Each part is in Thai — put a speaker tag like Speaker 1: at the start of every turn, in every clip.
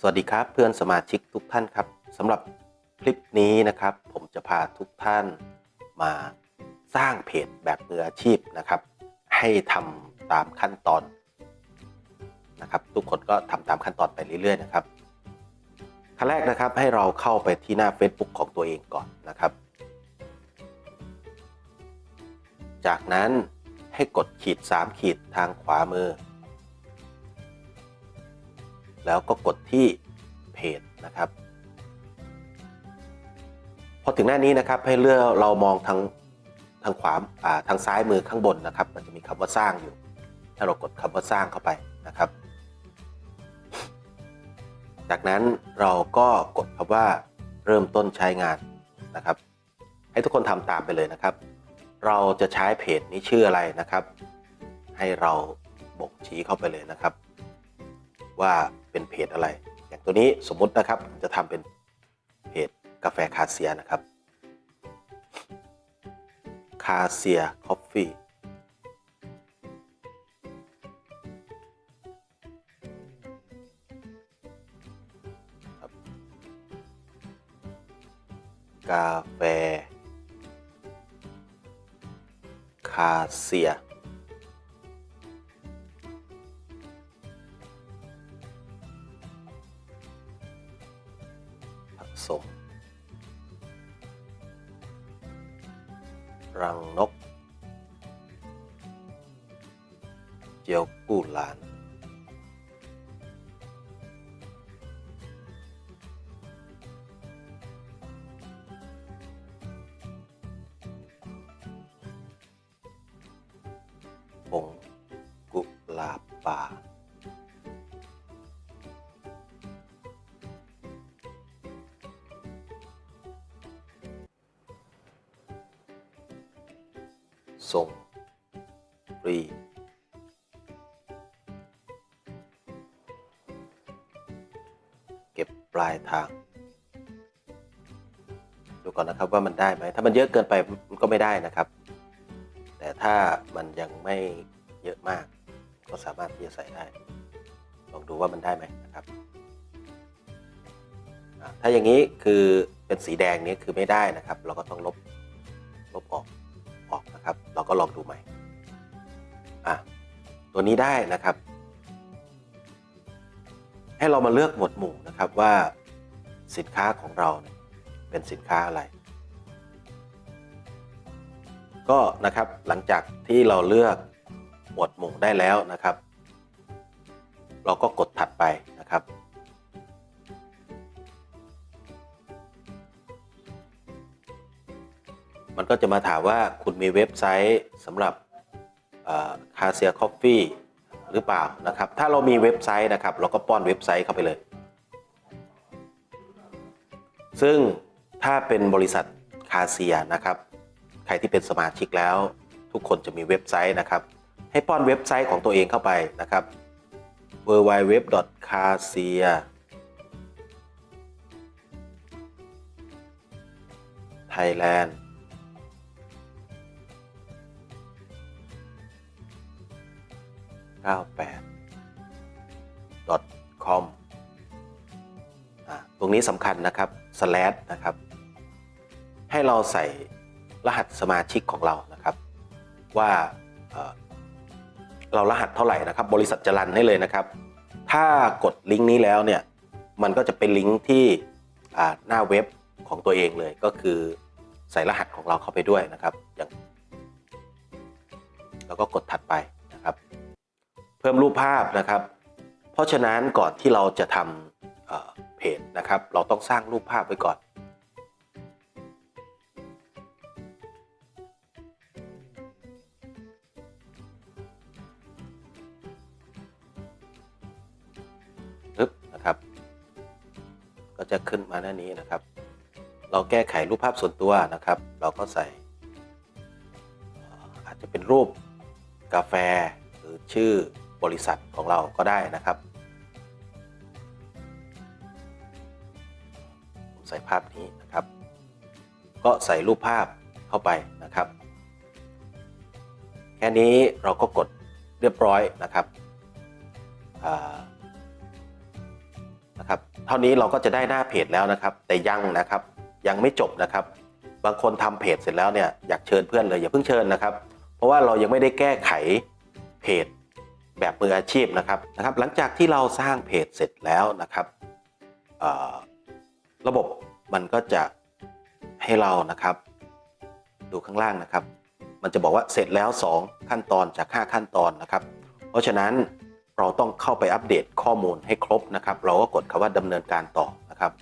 Speaker 1: สวัสดีครับเพื่อนสมาชิกทุกท่านครับสำหรับคลิปนี้นะครับ ผมจะพาทุกท่านมาสร้างเพจแบบมืออาชีพนะครับ ให้ทำตามขั้นตอนนะครับ ทุกคนก็ทำตามขั้นตอนไปเรื่อยๆนะครับขั้นแรกนะครับให้เราเข้าไปที่หน้า Facebook ของตัวเองก่อนนะครับ จากนั้นให้กดขีด 3 ขีดทางขวามือ แล้วก็กดที่เพจนะครับพอถึงหน้านี้นะครับให้เลือกเรามองทางทางขวาทางซ้ายมือข้างบนนะครับ มันจะมีคำว่าสร้างอยู่ ถ้าเรากดคำว่าสร้างเข้าไปนะครับ จากนั้นเราก็กดคำว่าเริ่มต้นใช้งานนะครับ ให้ทุกคนทำตามไปเลยนะครับ เราจะใช้เพจนี้ชื่ออะไรนะครับ ให้เราบ่งชี้เข้าไปเลยนะครับ ว่า เป็นเพจอะไร อย่างตัวนี้สมมุตินะครับผมจะทำเป็นเพจกาแฟคาเซียนะครับคาเซียคอฟฟี่กาแฟ คาเซีย งกุหลาบป่า ส่งฟรีเก็บปลายทาง ดูก่อนนะครับว่ามันได้ไหม ถ้ามันเยอะเกินไปมันก็ไม่ได้นะครับ ถ้ามันยังไม่เยอะมาก ก็สามารถที่จะใส่ได้ ลองดูว่ามันได้ไหมนะครับ ถ้าอย่างนี้คือเป็นสีแดงนี้คือไม่ได้นะครับ เราก็ต้องลบลบออกออกนะครับ เราก็ลองดูใหม่อะตัวนี้ได้นะครับ ให้เรามาเลือกหมวดหมู่นะครับว่าสินค้าของเราเนี่ยเป็นสินค้าอะไร ก็นะครับหลังจากที่เราเลือกหมวดหมู่ได้แล้วนะครับ เราก็กดถัดไปนะครับ มันก็จะมาถามว่าคุณมีเว็บไซต์สำหรับคาเซียคอฟฟี่หรือเปล่านะครับ ถ้าเรามีเว็บไซต์นะครับ เราก็ป้อนเว็บไซต์เข้าไปเลย ซึ่งถ้าเป็นบริษัทคาเซียนะครับ ใครที่เป็นสมาชิกแล้ว ทุกคนจะมีเว็บไซต์นะครับ ให้ป้อนเว็บไซต์ของตัวเองเข้าไปนะครับ w w w c a s i a Thailand com ตรงนี้สำคัญนะครับ slash นะครับ ให้เราใส่ รหัสสมาชิกของเรานะครับ ว่าเเรารหัสเท่าไหร่นะครับ บริษัทจะรันให้เลยนะครับ ถ้ากดลิงก์นี้แล้วเนี่ยมันก็จะเป็นลิงก์ที่หน้าเว็บของตัวเองเลยก็คือใส่รหัสของเราเข้าไปด้วยนะครับอย่างแล้วก็กดถัดไปนะครับ เพิ่มรูปภาพนะครับ เพราะฉะนั้นก่อนที่เราจะทำเเพจนะครับ เราต้องสร้างรูปภาพไว้ก่อน จะขึ้นมาหน้านี้นะครับ เราแก้ไขรูปภาพส่วนตัวนะครับ เราก็ใส่ อาจจะเป็นรูปกาแฟหรือชื่อบริษัทของเราก็ได้นะครับใส่ภาพนี้นะครับ ก็ใส่รูปภาพเข้าไปนะครับ แค่นี้เราก็กดเรียบร้อยนะครับอ่านะครับ เท่านี้เราก็จะได้หน้าเพจแล้วนะครับ แต่ยังนะครับยังไม่จบนะครับ บางคนทำเพจเสร็จแล้วเนี่ยอยากเชิญเพื่อนเลยอย่าเพิ่งเชิญนะครับ เพราะว่าเรายังไม่ได้แก้ไขเพจแบบมืออาชีพนะครับนะครับ หลังจากที่เราสร้างเพจเสร็จแล้วนะครับระบบมันก็จะให้เรานะครับ ดูข้างล่างนะครับ มันจะบอกว่าเสร็จแล้ว 2 ขั้นตอนจาก 5 ขั้นตอนนะครับ เพราะฉะนั้น เราต้องเข้าไปอัปเดตข้อมูลให้ครบนะครับ เราก็กดคำว่าดำเนินการต่อนะครับ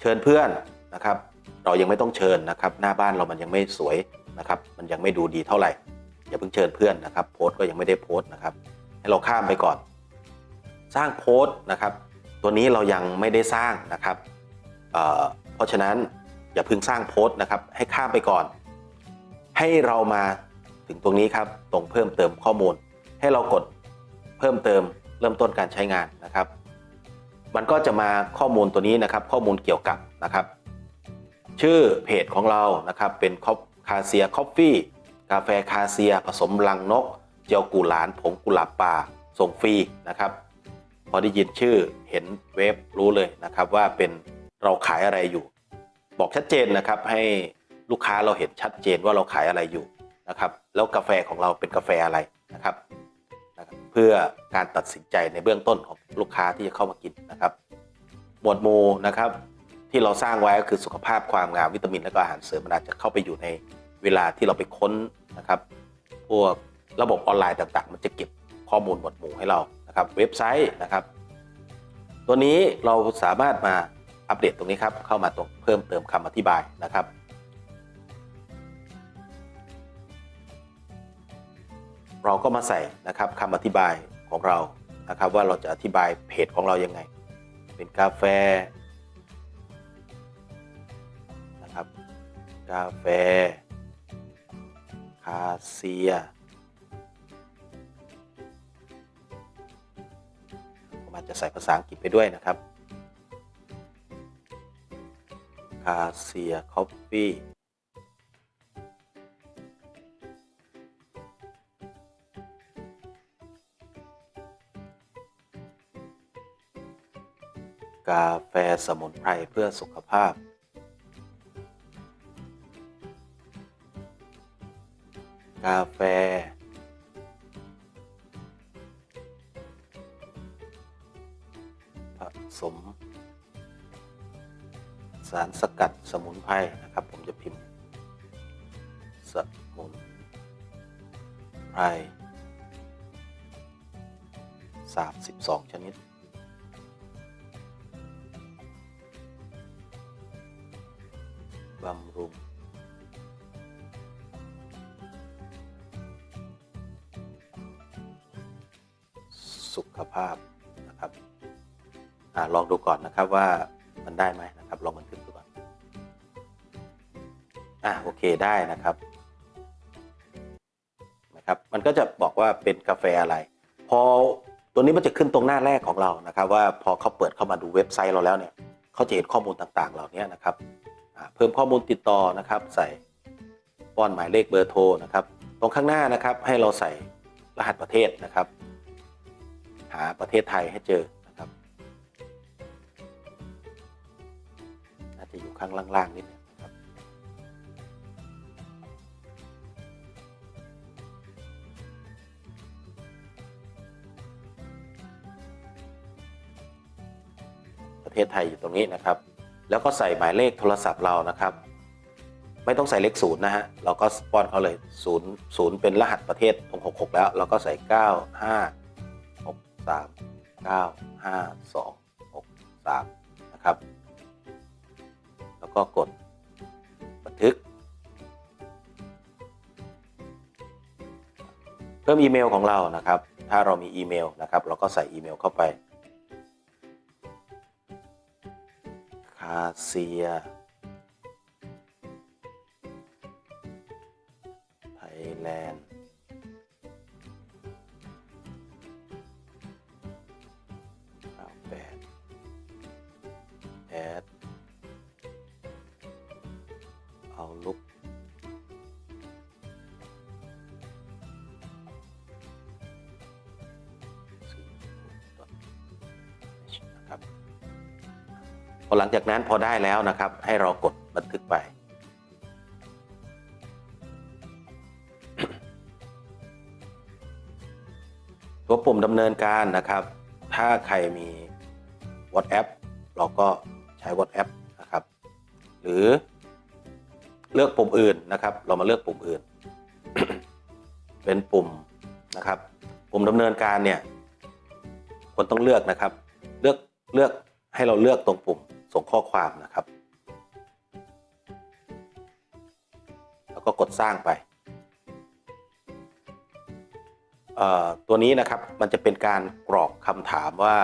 Speaker 1: เชิญเพื่อนนะครับ เรายังไม่ต้องเชิญนะครับ หน้าบ้านเรามันยังไม่สวยนะครับ มันยังไม่ดูดีเท่าไหร่อย่าเพิ่งเชิญเพื่อนนะครับ โพสต์ก็ยังไม่ได้โพสต์นะครับ ให้เราข้ามไปก่อน สร้างโพสต์นะครับ ตัวนี้เรายังไม่ได้สร้างนะครับเเพราะฉะนั้นอย่าเพิ่งสร้างโพสต์นะครับ ให้ข้ามไปก่อน ให้เรามาถึงตรงนี้ครับ ตรงเพิ่มเติมข้อมูล ให้เรากด เพิ่มเติมเริ่มต้นการใช้งานนะครับ มันก็จะมาข้อมูลตัวนี้นะครับ ข้อมูลเกี่ยวกับนะครับ ชื่อเพจของเรานะครับเป็นคาเซียคอฟฟี่กาแฟคาเซีย ผสมลังนก เจียวกูหลานผงกุหลาบป่าส่งฟรีนะครับ พอได้ยินชื่อเห็นเว็บรู้เลยนะครับ ว่าเป็นเราขายอะไรอยู่ บอกชัดเจนนะครับให้ลูกค้าเราเห็นชัดเจนว่าเราขายอะไรอยู่นะครับ แล้วกาแฟของเราเป็นกาแฟอะไร เพื่อการตัดสินใจในเบื้องต้นของลูกค้าที่จะเข้ามากินนะครับ หมวดหมู่นะครับที่เราสร้างไว้ก็คือสุขภาพความงามวิตามิน และก็อาหารเสริมมันอาจจะเข้าไปอยู่ในเวลาที่เราไปค้นนะครับ พวกระบบออนไลน์ต่างๆ มันจะเก็บข้อมูลหมวดหมู่ให้เรานะครับ เว็บไซต์นะครับ ตัวนี้เราสามารถมาอัปเดตตรงนี้ครับ เข้ามาตรงเพิ่มเติมคำอธิบายนะครับ เราก็มาใส่นะครับคำอธิบายของเรานะครับ ว่าเราจะอธิบายเพจของเรายังไง เป็นกาแฟนะครับกาแฟ คาเซียผมอาจจะใส่ภาษาอังกฤษไปด้วยนะครับคาเซียคอฟฟี่ กาแฟสมุนไพรเพื่อสุขภาพ กาแฟ ผสม สารสกัดสมุนไพรนะครับ ผมจะพิมพ์ สมุนไพรสามสิบสองชนิด อาลองดูก่อนนะครับว่ามันได้ไหมนะครับ ลองบันทึกดูก่อน อ่าโอเคได้นะครับ นะครับ มันก็จะบอกว่าเป็นกาแฟอะไร พอตัวนี้มันจะขึ้นตรงหน้าแรกของเรานะครับ ว่าพอเขาเปิดเข้ามาดูเว็บไซต์เราแล้วเนี่ยเขาจะเห็นข้อมูลต่างๆ เหล่านี้นะครับเพิ่มข้อมูลติดต่อนะครับ ใส่ป้อนหมายเลขเบอร์โทรนะครับ ตรงข้างหน้านะครับให้เราใส่รหัสประเทศนะครับ หาประเทศไทยให้เจอ ข้างล่างๆนิดนึงนะครับประเทศไทยอยู่ตรงนี้นะครับ แล้วก็ใส่หมายเลขโทรศัพท์เรานะครับ ไม่ต้องใส่เลขศูนย์นะฮะเราก็ป้อนเขาเลยศูนย์ศูนย์เป็นรหัสประเทศตรง66 แล้ว เราก็ใส่ 95 6 3 9 5 2 6 3นะครับ ก็กดบันทึก เพิ่มอีเมลของเรานะครับ ถ้าเรามีอีเมลนะครับ เราก็ใส่อีเมลเข้าไปคาเซียไทยแลนด์ อหลังจากนั้นพอได้แล้วนะครับ ให้เรากดบันทึกไป ตัวปุ่มดำเนินการนะครับ ถ้าใครมี WhatsApp เราก็ใช้ WhatsApp นะครับ หรือเลือกปุ่มอื่นนะครับ เรามาเลือกปุ่มอื่น เป็นปุ่มนะครับ ปุ่มดำเนินการเนี่ยคนต้องเลือกนะครับ เลือกเลือกให้เราเลือกตรงปุ่ม ส่งข้อความนะครับ แล้วก็กดสร้างไป ตัวนี้นะครับมันจะเป็นการกรอกคำถามว่า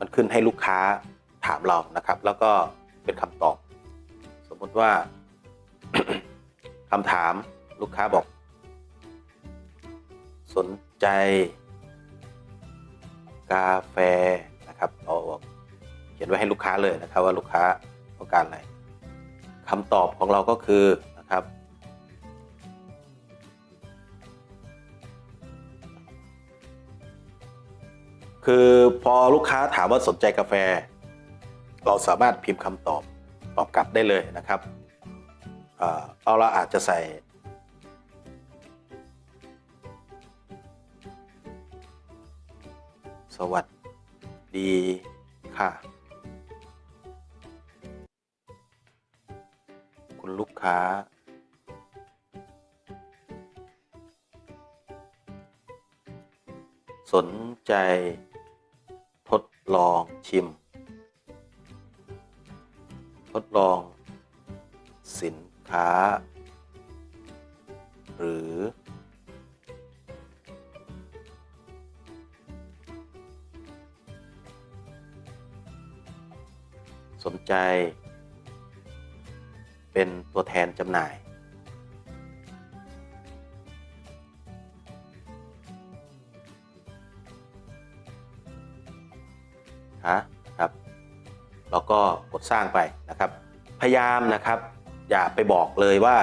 Speaker 1: มันขึ้นให้ลูกค้าถามเรานะครับ แล้วก็เป็นคำตอบ สมมติว่าคำถามลูกค้าบอก สนใจ กาแฟ ขียนไว้ให้ลูกค้าเลยนะครับว่าลูกค้าต้องการอะไรคำตอบของเราก็คือนะครับ คือพอลูกค้าถามว่าสนใจกาแฟ เราสามารถพิมพ์คำตอบตอบกลับได้เลยนะครับเอ่อเอาเราอาจจะใส่สวัสดีค่ะ คุณลูกค้า สนใจ ทดลองชิม ทดลอง สินค้า หรือ สนใจ เป็นตัวแทนจำหน่ายฮะนะครับแล้วก็กดสร้างไปนะครับ พยายามนะครับ อย่าไปบอกเลยว่า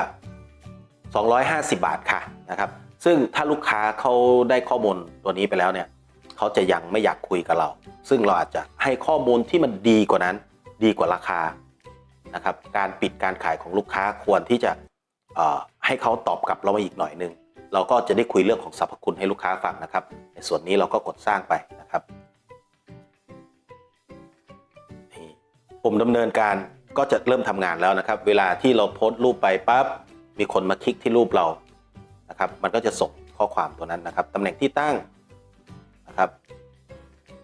Speaker 1: 250 บาทค่ะนะครับ ซึ่งถ้าลูกค้าเขาได้ข้อมูลตัวนี้ไปแล้วเนี่ยเขาจะยังไม่อยากคุยกับเรา ซึ่งเราอาจจะให้ข้อมูลที่มันดีกว่านั้น ดีกว่าราคา นะครับการปิดการขายของลูกค้าควรที่จะให้เขาตอบกลับเรามาอีกหน่อยนึง เราก็จะได้คุยเรื่องของสรรพคุณให้ลูกค้าฟังนะครับ ในส่วนนี้เราก็กดสร้างไปนะครับนี่ปุ่มดำเนินการก็จะเริ่มทำงานแล้วนะครับ เวลาที่เราโพสต์รูปไปปั๊บมีคนมาคลิกที่รูปเรานะครับ มันก็จะส่งข้อความตัวนั้นนะครับตำแหน่งที่ตั้งนะครับ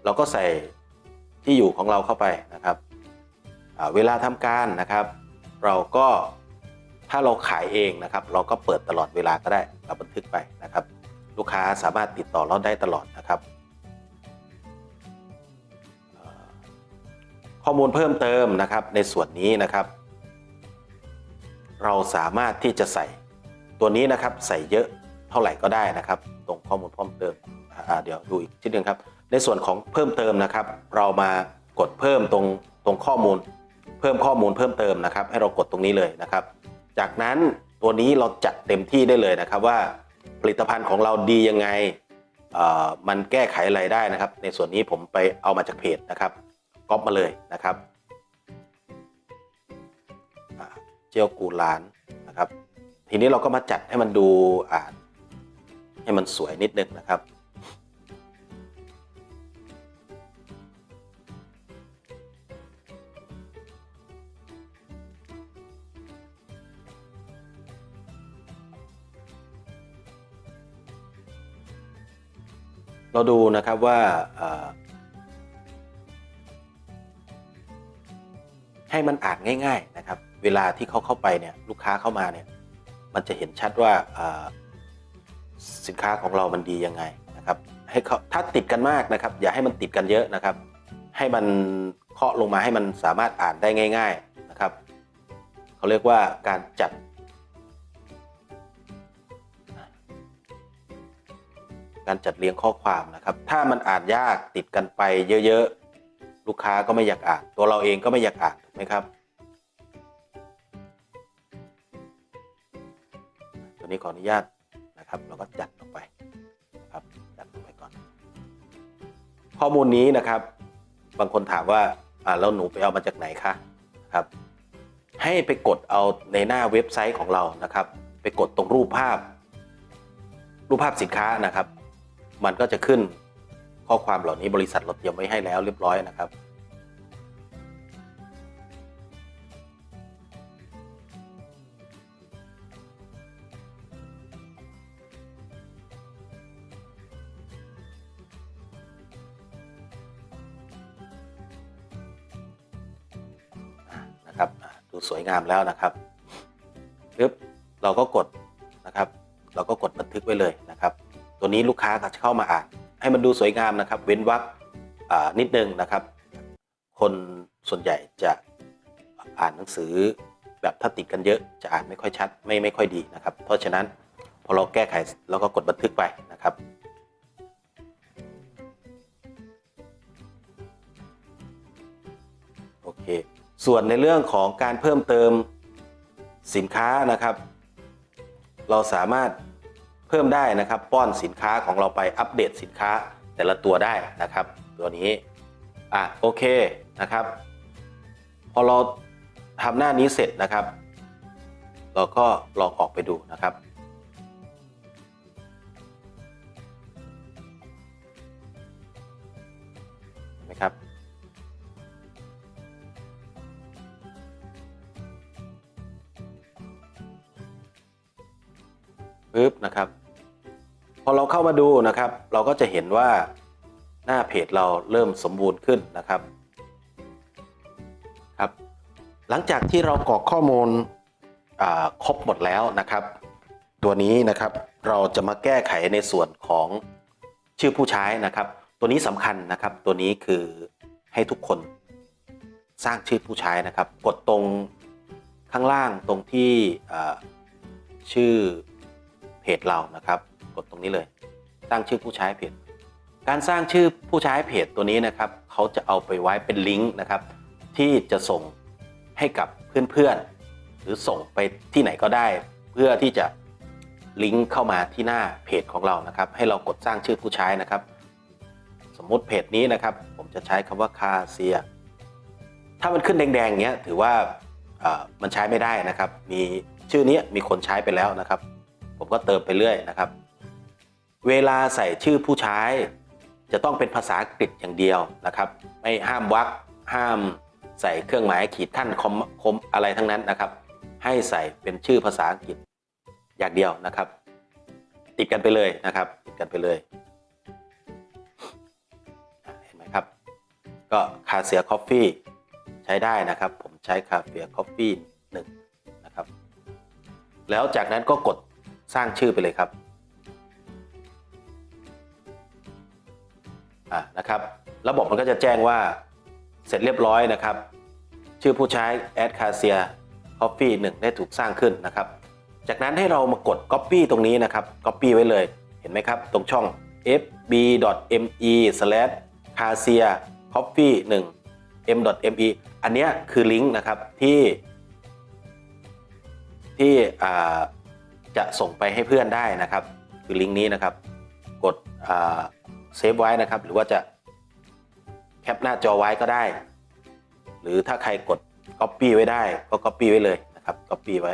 Speaker 1: เราก็ใส่ที่อยู่ของเราเข้าไปนะครับ เวลาทำการนะครับ เราก็ถ้าเราขายเองนะครับ เราก็เปิดตลอดเวลาก็ได้เราบันทึกไปนะครับ ลูกค้าสามารถติดต่อเราได้ตลอดนะครับ ข้อมูลเพิ่มเติมนะครับในส่วนนี้นะครับ เราสามารถที่จะใส่ตัวนี้นะครับใส่เยอะเท่าไหร่ก็ได้นะครับ ตรงข้อมูลเพิ่มเติมเดี๋ยวดูอีกทีหนึงครับ ในส่วนของเพิ่มเติมนะครับ เรามากดเพิ่มตรงตรงข้อมูล เพิ่มข้อมูลเพิ่มเติมนะครับ ให้เรากดตรงนี้เลยนะครับ จากนั้นตัวนี้เราจัดเต็มที่ได้เลยนะครับว่าผลิตภัณฑ์ของเราดียังไงมันแก้ไขอะไรได้นะครับ ในส่วนนี้ผมไปเอามาจากเพจนะครับก๊อปมาเลยนะครับเจลกูหลานนะครับ ทีนี้เราก็มาจัดให้มันดูอ่านให้มันสวยนิดนึงนะครับ เราดูนะครับว่าให้มันอ่านง่าย ๆนะครับ เวลาที่เขาเข้าไปเนี่ยลูกค้าเข้ามาเนี่ยมันจะเห็นชัดว่าสินค้าของเรามันดียังไงนะครับให้เขาถ้าติดกันมากนะครับ อย่าให้มันติดกันเยอะนะครับ ให้มันเคาะลงมาให้มันสามารถอ่านได้ง่าย ๆนะครับเขาเรียกว่าการจัด การจัดเรียงข้อความนะครับ ถ้ามันอ่านยากติดกันไปเยอะๆ ลูกค้าก็ไม่อยากอ่าน ตัวเราเองก็ไม่อยากอ่านถูกไหมครับ ตัวนี้ขออนุญาตนะครับเราก็จัดลงไปนะครับจัดลงไปก่อน ข้อมูลนี้นะครับ บางคนถามว่าอ่าแล้วหนูไปเอามาจากไหนคะครับ ให้ไปกดเอาในหน้าเว็บไซต์ของเรานะครับ ไปกดตรงรูปภาพรูปภาพสินค้านะครับ มันก็จะขึ้นข้อความเหล่านี้บริษัทเราเตรียมไว้ให้แล้วเรียบร้อยนะครับ นะครับ ดูสวยงามแล้วนะครับปึ๊บเราก็กดนะครับ เราก็กดบันทึกไว้เลย ตัวนี้ลูกค้าก็จะเข้ามาอ่าน ให้มันดูสวยงามนะครับ เว้นวรรคนิดนึงนะครับ คนส่วนใหญ่จะอ่านหนังสือแบบถ้าติดกันเยอะจะอ่านไม่ค่อยชัดไม่ไม่ค่อยดีนะครับ เพราะฉะนั้นพอเราแก้ไขเราก็กดบันทึกไปนะครับโอเคส่วนในเรื่องของการเพิ่มเติมสินค้านะครับ เราสามารถ เพิ่มได้นะครับ ป้อนสินค้าของเราไปอัปเดตสินค้าแต่ละตัวได้นะครับ ตัวนี้อะโอเคนะครับ พอเราทำหน้านี้เสร็จนะครับ เราก็ลองออกไปดูนะครับเห็นไหมครับปึ๊บนะครับ มาดูนะครับ เราก็จะเห็นว่าหน้าเพจเราเริ่มสมบูรณ์ขึ้นนะครับครับ หลังจากที่เรากรอกข้อมูลอ่าครบหมดแล้วนะครับ ตัวนี้นะครับเราจะมาแก้ไขในส่วนของชื่อผู้ใช้นะครับ ตัวนี้สำคัญนะครับ ตัวนี้คือให้ทุกคนสร้างชื่อผู้ใช้นะครับ กดตรงข้างล่างตรงที่อ่าชื่อเพจเรานะครับ กดตรงนี้เลย ตั้งชื่อผู้ใช้เพจการสร้างชื่อผู้ใช้เพจตัวนี้นะครับเขาจะเอาไปไว้เป็นลิงก์นะครับ ที่จะส่งให้กับเพื่อนๆ หรือส่งไปที่ไหนก็ได้ เพื่อที่จะลิงก์เข้ามาที่หน้าเพจของเรานะครับ ให้เรากดสร้างชื่อผู้ใช้นะครับ สมมุติเพจนี้นะครับ ผมจะใช้คำว่าคาเซีย ถ้ามันขึ้นแดงๆอย่างเงี้ยถือว่ามันใช้ไม่ได้นะครับ มีชื่อนี้มีคนใช้ไปแล้วนะครับ ผมก็เติมไปเรื่อยนะครับ เวลาใส่ชื่อผู้ใช้ จะต้องเป็นภาษาอังกฤษอย่างเดียวนะครับ ไม่ห้ามวรรคห้ามใส่เครื่องหมายขีดขั้นคอมคมอะไรทั้งนั้นนะครับ ให้ใส่เป็นชื่อภาษาอังกฤษอย่างเดียวนะครับ ติดกันไปเลยนะครับ ติดกันไปเลยเห็นไหมครับ ก็คาเซียคอฟฟี่ใช้ได้นะครับ ผมใช้คาเฟียคอฟฟี่หนึ่งนะครับ แล้วจากนั้นก็กดสร้างชื่อไปเลยครับ อ่านะครับ ระบบมันก็จะแจ้งว่าเสร็จเรียบร้อยนะครับ ชื่อผู้ใช้ add c a s i a coffee 1ได้ถูกสร้างขึ้นนะครับ จากนั้นให้เรามากด copy ตรงนี้นะครับ copy ไว้เลยเห็นไหมครับ ตรงช่อง fb.me c a s i a coffee 1 m.me อันนี้คือลิงก์นะครับที่ ที่จะส่งไปให้เพื่อนได้นะครับ คือลิงก์นี้นะครับ กด เซฟไว้นะครับ หรือว่าจะแคปหน้าจอไว้ก็ได้ หรือถ้าใครกด Copy ไว้ได้ก็ Copy ไว้เลยนะครับ Copy ไว้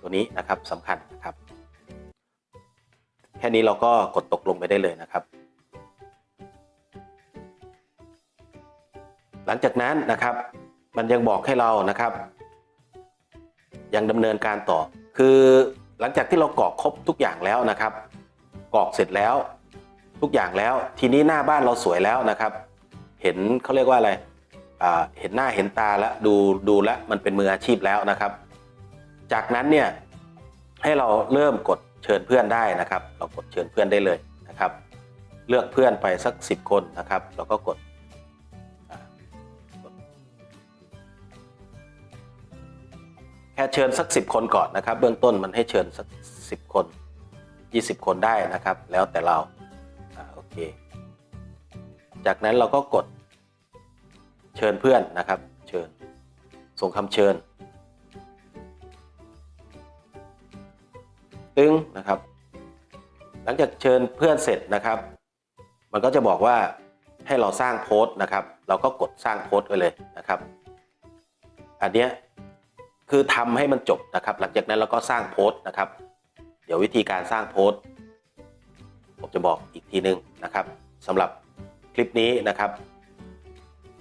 Speaker 1: ตัวนี้นะครับสำคัญนะครับ แค่นี้เราก็กดตกลงไปได้เลยนะครับ หลังจากนั้นนะครับมันยังบอกให้เรานะครับ ยังดำเนินการต่อ คือหลังจากที่เรากรอกครบทุกอย่างแล้วนะครับ กรอกเสร็จแล้ว ทุกอย่างแล้ว ทีนี้หน้าบ้านเราสวยแล้วนะครับ เห็นเขาเรียกว่าอะไรเห็นหน้าเห็นตาแล้วดูดูแล้วมันเป็นมืออาชีพแล้วนะครับ จากนั้นเนี่ยให้เราเริ่มกดเชิญเพื่อนได้นะครับ เรากดเชิญเพื่อนได้เลยนะครับ เลือกเพื่อนไปสัก 10 คนนะครับ เราก็กดอ่ากดแค่เชิญสัก 10 คนก่อนนะครับ เบื้องต้นมันให้เชิญสัก 10 คน 20 คนได้นะครับ แล้วแต่เราอโอเค จากนั้นเราก็กดเชิญเพื่อนนะครับ เชิญ ส่งคำเชิญ ตึงนะครับ หลังจากเชิญเพื่อนเสร็จนะครับ มันก็จะบอกว่าให้เราสร้างโพสต์นะครับ เราก็กดสร้างโพสต์ไว้เลยนะครับ อันเนี้ยคือทำให้มันจบนะครับ หลังจากนั้นเราก็สร้างโพสต์นะครับ เดี๋ยววิธีการสร้างโพสต์ ผมจะบอกอีกทีนึงนะครับสำหรับคลิปนี้นะครับ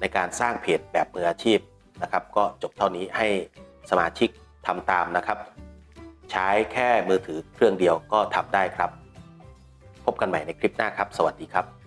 Speaker 1: ในการสร้างเพจแบบมืออาชีพนะครับ ก็จบเท่านี้ให้สมาชิกทำตามนะครับ ใช้แค่มือถือเครื่องเดียวก็ทำได้ครับ พบกันใหม่ในคลิปหน้าครับ สวัสดีครับ